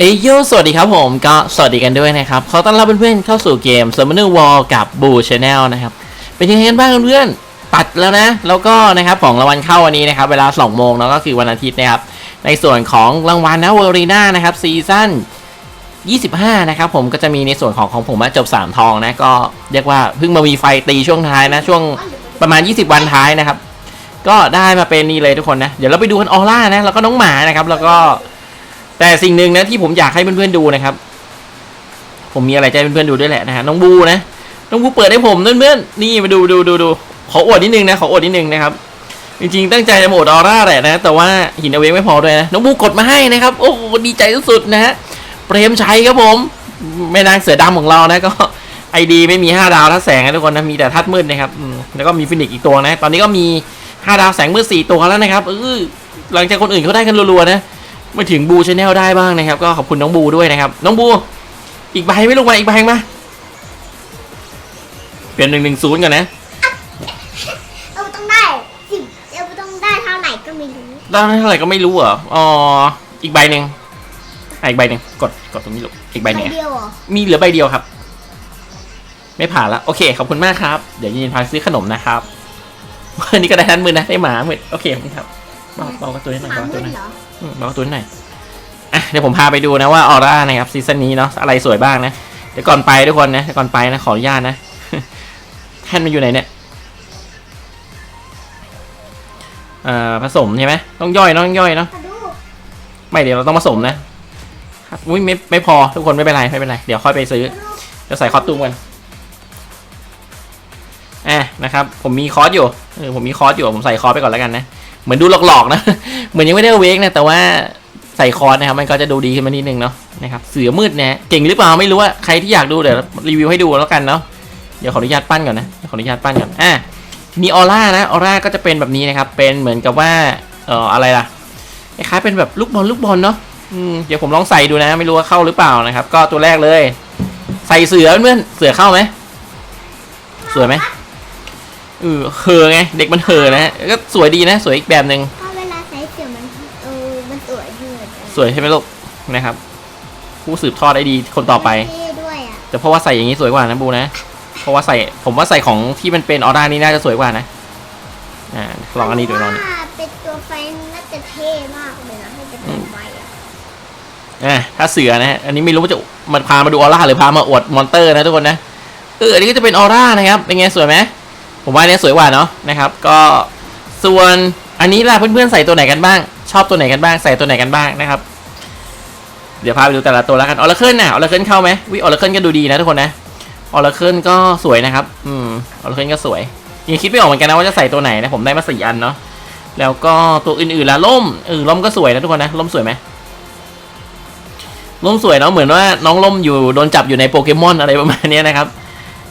เอยโยสวัสดีครับผมก็สวัสดีกันด้วยนะครับ ขอต้อนรับเพื่อนๆเข้าสู่เกม s u m m o n e r War กับ Boo Channel นะครับ เป็นยังไงกันบ้างเพื่อนๆปัดแล้วนะ แล้วก็นะครับของรางวัลเข้าวันนี้นะครับ เวลา 2 โมงเนาะก็คือวันอาทิตย์นะครับ ในส่วนของรางวัลนะวอรีนานะครับซีซั่น25 นะครับผมก็จะมีในส่วนของของผมอะจบ 3 ทองนะ ก็เรียกว่าเพิ่งมามีไฟตีช่วงท้ายนะ ช่วงประมาณ 20 วันท้ายนะครับ ก็ได้มาเป็นนี่เลยทุกคนนะ เดี๋ยวเราไปดูกันออร่านะ แล้วก็น้องหมานะครับ แล้วก็ แต่สิ่งหนึ่งนะที่ผมอยากให้เพื่อนๆดูนะครับ ผมมีอะไรให้เพื่อนๆดูด้วยแหละนะฮะน้องบูนะน้องบูเปิดให้ผมเพื่อนๆนี่มาดูดูดูดูขออวดนิดนึงนะขออวดนิดนึงนะครับจริงๆตั้งใจจะโหมดออร่าแหละนะ แต่ว่าหินเอาเวงไม่พอด้วยนะ น้องบูกดมาให้นะครับ โอ้โหดีใจสุดๆนะฮะเปรมชัยครับผมแม่นางเสือดำของเรานะก็ไอดีไม่มี5ดาวทัดแสงนะทุกคนนะมีแต่ทัดมืดนะครับแล้วก็มีฟินิกอีกตัวนะ ตอนนี้ก็มี5ดาวแสงมืด4ตัวแล้วนะครับเออหลังจากคนอื่นเขาได้กันรัวๆนะ มาถึงบูชาแนลได้บ้างนะครับ ก็ขอบคุณน้องบูด้วยนะครับ น้องบู อีกใบไม่ลงมาอีกใบมาเปลี่ยนหนึ่งหนึ่งศูนย์กันนะเราต้องได้สิบเราต้องได้เท่าไหร่ก็ไม่รู้ได้เท่าไหร่ก็ไม่รู้เหรออ๋ออีกใบหนึ่งอะอีกใบหนึ่งกดกดตรงนี้ลูกอีกใบหนึ่งอะเดียวเหรอมีเหลือใบเดียวครับ ไม่ผ่านละโอเคขอบคุณมากครับ เดี๋ยวยินพาซื้อขนมนะครับวันนี้ก็ได้ทันมือนะได้หมาเหมือนโอเคขอบคุณครับ เบาเบากระตุ้นหน่อยหาเบากระเงิตุ้นนหน่อยเหรออืมเบากระตุ้นหน่อยอะเดี๋ยวผมพาไปดูนะว่าออร่านะครับซีซั่นนี้เนาะอะไรสวยบ้างนะเดี๋ยวก่อนไปทุกคนนะเดี๋ยวก่อนไปนะขออนุญาตนะ แท่นมันอยู่ไหนเนี่ยเอ่อผสมใช่ไหมต้องย่อยเนอะต้องย่อยเนาะมาดูไม่เดี๋ยวเราต้องผสมนะครับอุ้ยไม่ไม่พอทุกคนไม่เป็นไรไม่เป็นไรเดี๋ยวค่อยไปซื้อมาดูจะใส่คอสตูมกันอะนะครับ ผมมีคอสอยู่เออผมมีคอสอยู่ผมใส่คอสไปก่อนแล้วกันนะ เหมือนดูหลอกๆนะ เหมือนยังไม่ได้เวกนะ แต่ว่าใส่คอสนะครับ มันก็จะดูดีขึ้นมานิดนึงเนาะนะครับ เสือมืดนะเก่งหรือเปล่าไม่รู้ว่าใครที่อยากดูเดี๋ยวรีวิวให้ดูแล้วกันเนาะ เดี๋ยวขออนุญาตปั้นก่อนนะเดี๋ยวขออนุญาตปั้นก่อน อะทีนี้ออร่านะ ออร่าก็จะเป็นแบบนี้นะครับ เป็นเหมือนกับว่า เอ่อ อะไรล่ะ คล้ายเป็นแบบลูกบอลลูกบอลเนาะเดี๋ยวผมลองใส่ดูนะ ไม่รู้ว่าเข้าหรือเปล่านะครับ ก็ตัวแรกเลย ใส่เสือเพื่อน เสือเข้าไหมสวยไหม เออเห่อไงเด็กมันเห่อนะฮะก็สวยดีนะ สวยอีกแบบหนึ่งเพราะเวลาใส่เสื้อมันเออมันสวยด้วยสวยใช่ไหมลูกนะครับ ผู้สืบทอดได้ดีคนต่อไปเท่ด้วยอะแต่เพราะว่าใส่อย่างนี้สวยกว่านะบูนะ เพราะว่าใส่ผมว่าใส่ของที่มันเป็นออร่านี่น่าจะสวยกว่านะอ่าลองอันนี้ดูลองนี่ถ้าเป็นตัวไฟน่าจะเท่มากเลยนะให้เป็นตัวไฟอะอ่าถ้าเสือนะฮะอันนี้ไม่รู้ว่าจะมันพามาดูออร่าหรือพามาอวดมอนเตอร์นะทุกคนนะเอออันนี้ก็จะเป็นออร่านะครับเป็นไงสวยไหม ผมว่าอันนี้สวยกว่าเนาะนะครับก็ส่วนอันนี้ล่ะเพื่อนๆใส่ตัวไหนกันบ้าง ชอบตัวไหนกันบ้างใส่ตัวไหนกันบ้างนะครับเดี๋ยวพาไปดูแต่ละตัวแล้วกันออร์เคิลน่ะออร์เคิลเข้าไหมวิออร์เคิลก็ดูดีนะทุกคนนะออร์เคิลก็สวยนะครับอืมออร์เคิลก็สวยยังคิดไม่ออกเหมือนกันนะว่าจะใส่ตัวไหนนะผมได้มาสี่อันเนาะแล้วก็ตัวอื่นๆละล่มเออล่มก็สวยนะทุกคนนะล่มสวยไหมล่มสวยเนาะเหมือนว่าน้องล่มอยู่โดนจับอยู่ในโปเกมอนอะไรประมาณนี้นะครับ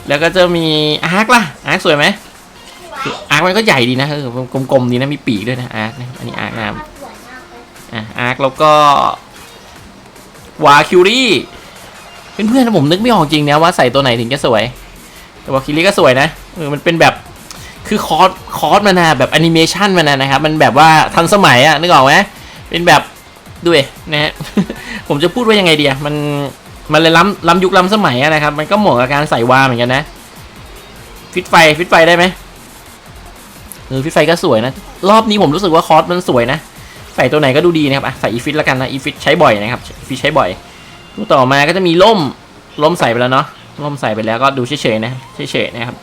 แล้วก็จะมีอาร์คล่ะอาร์คสวยไหมอาร์คมันก็ใหญ่ดีนะเออกลมๆดีนะมีปีกด้วยนะอาร์คนะอันนี้อาร์คนะครับสวยมอะอาร์คแล้วก็วาคิวรี่เพื่อนๆผมนึกไม่ออกจริงนะว่าใส่ตัวไหนถึงจะสวย แต่วาคิวรี่ก็สวยนะเออมันเป็นแบบคือคอร์สคอร์สมันนะแบบแอนิเมชันมันนะนะครับ มันแบบว่าทันสมัยอะนึกออกไหมเป็นแบบด้วยนะฮะผมจะพูดว่ายังไงเดียมัน มันเลยล้ำล้ำยุคล้ำสมัยนะครับ มันก็เหมาะกับการใส่วาเหมือนกันนะ ฟิตไฟฟิตไฟได้ไหมเออฟิตไฟก็สวยนะ รอบนี้ผมรู้สึกว่าคอร์สมันสวยนะ ใส่ตัวไหนก็ดูดีนะครับอะใส่อีฟิตแล้วกันนะอีฟิตใช้บ่อยนะครับอีฟิตใช้บ่อยตัวต่อมาก็จะมีล่มล่มใส่ไปแล้วเนาะล่มใส่ไปแล้วก็ดูเฉยๆนะเฉยๆนะครับ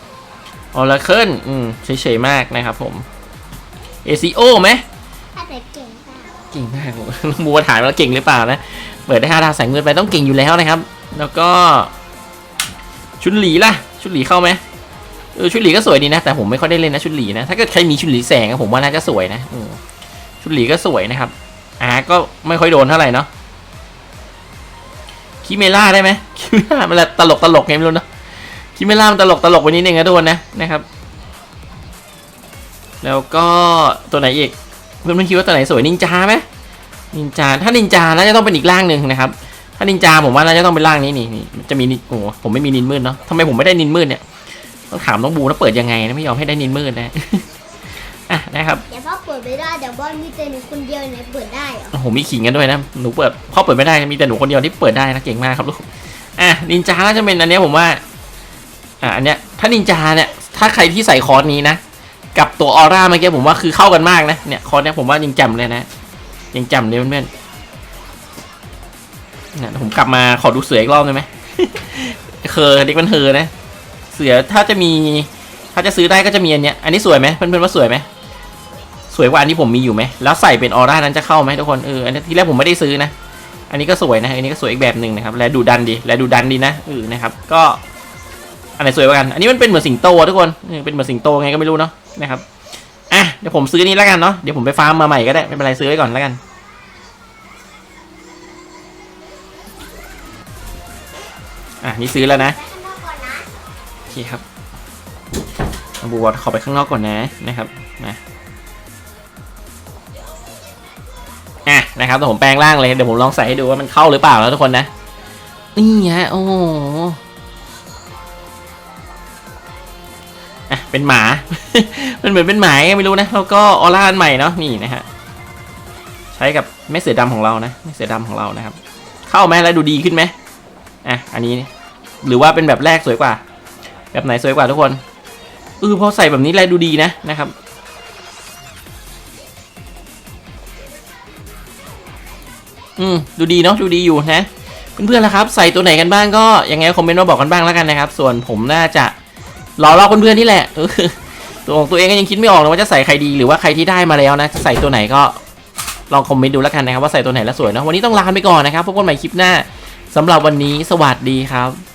ออร์เคิลอืมเฉยๆมากนะครับผม ACO ไหม เก่งมากเก่งมบัวถามว่าเก่งหรือเปล่านะเปิดได้ห้าดาวแสงเงินไปต้องเก่งอยู่แล้วนะครับ แล้วก็ ชุดหลีล่ะ ชุดหลีเข้าไหมเออชุดหลีก็สวยดีนะ แต่ผมไม่ค่อยได้เล่นนะชุดหลีนะถ้าเกิดใครมีชุดหลีแสงผมว่าน่าจะสวยนะอชุดหลีก็สวยนะครับอาก็ไม่ค่อยโดนเท่าไหร่เนาะคิเมล่าได้ไหมคิเมล่ามันตลกตลกไงไม่รู้นะคิเมล่ามันตลกตลกไปนิดนึงนะทุกคนนะนะครับ แล้วก็ตัวไหนอีก เพื่อนๆคิดว่าตัวไหนสวยนินจาไหมนินจาถ้านินจาน่าจะต้องเป็นอีกร่างหนึ่งนะครับ ถ้านินจาผมว่าน่าจะต้องเป็นร่างนี้นี่นี่จะมีนินโอ้โหผมไม่มีนินมืดเนาะทำไมผมไม่ได้นินมืดเนี่ยต้องถามน้องบูนะเปิดยังไงนะไม่ยอมให้ได้นินมืดนะอะนะครับเดี๋ยวพ่อเปิดไม่ได้แต่บอสมีแต่หนูคนเดียวไหนเปิดได้เหรอโอ้โหมีขิงกันด้วยนะหนูเปิดพ่อเปิดไม่ได้มีแต่หนูคนเดียวที่เปิดได้นะเก่งมากครับลูกอะนินจาก็จะเป็นอันเนี้ยผมว่าอะอันเนี้ยถ้านินจาเนี่ยถ้าใครที่ใส่คอร์สนี้นะ กับตัวออร่าเมื่อกี้ผมว่าคือเข้ากันมากนะเนี่ยคอร์สเนี้ยผมว่ายิงจ่มเลยนะยิงจ่มเลยเพื่อนๆเนี่ยผมกลับมาขอดูเสืออีกรอบได้ไหมเคอเด็กมันเฮอนะ เสือถ้าจะมี ถ้าจะซื้อได้ก็จะมีอันเนี้ยอันนี้สวยไหมเพื่อนๆว่าสวยไหมสวยกว่าอันที่ผมมีอยู่ไหมแล้วใส่เป็นออร่านั้นจะเข้าไหมทุกคนเอออันนี้ที่แรกผมไม่ได้ซื้อนะอันนี้ก็สวยนะอันนี้ก็สวยอีกแบบหนึ่งนะครับ และดูดันดีและดูดันดีนะเออนะครับ ก็ อันไหนสวยกว่ากัน อันนี้มันเป็นเหมือนสิงโตทุกคนเป็นเหมือนสิงโตไงก็ไม่รู้เนาะนะครับอะเดี๋ยวผมซื้อนี้แล้วกันเนาะเดี๋ยวผมไปฟาร์มมาใหม่ก็ได้ไม่เป็นไรซื้อไว้ก่อนแล้วกันอะนี่ซื้อแล้วนะโอเคครับเอาบัวขอไปข้างนอกก่อนนะนะครับนะอะนะครับเดี๋ยวผมแปลงร่างเลยเดี๋ยวผมลองใส่ให้ดูว่ามันเข้าหรือเปล่าแล้วทุกคนนะนี่ฮะโอ้ เป็นหมา มันเหมือนเป็นหมาไงไม่รู้นะ แล้วก็ออร่าอันใหม่เนาะนี่นะฮะ ใช้กับแม่เสือดำของเรานะแม่เสือดำของเรานะครับ เข้าไหมแล้วดูดีขึ้นไหมอะ อันนี้ หรือว่าเป็นแบบแรกสวยกว่า แบบไหนสวยกว่าทุกคนเออพอใส่แบบนี้แลดูดีนะนะครับอืมดูดีเนาะดูดีอยู่นะเพื่อนๆล่ะครับ ใส่ตัวไหนกันบ้างก็ยังไงคอมเมนต์มาบอกกันบ้างแล้วกันนะครับ ส่วนผมน่าจะ รอรอเพื่อนๆนี่แหละตัวของตัวเองก็ยังคิดไม่ออกเลยว่าจะใส่ใครดีหรือว่าใครที่ได้มาแล้วนะจะใส่ตัวไหนก็ลองคอมเมนต์ดูแล้วกันนะครับว่าใส่ตัวไหนแล้วสวยนะวันนี้ต้องลาไปก่อนนะครับพบกันใหม่คลิปหน้าสำหรับวันนี้สวัสดีครับ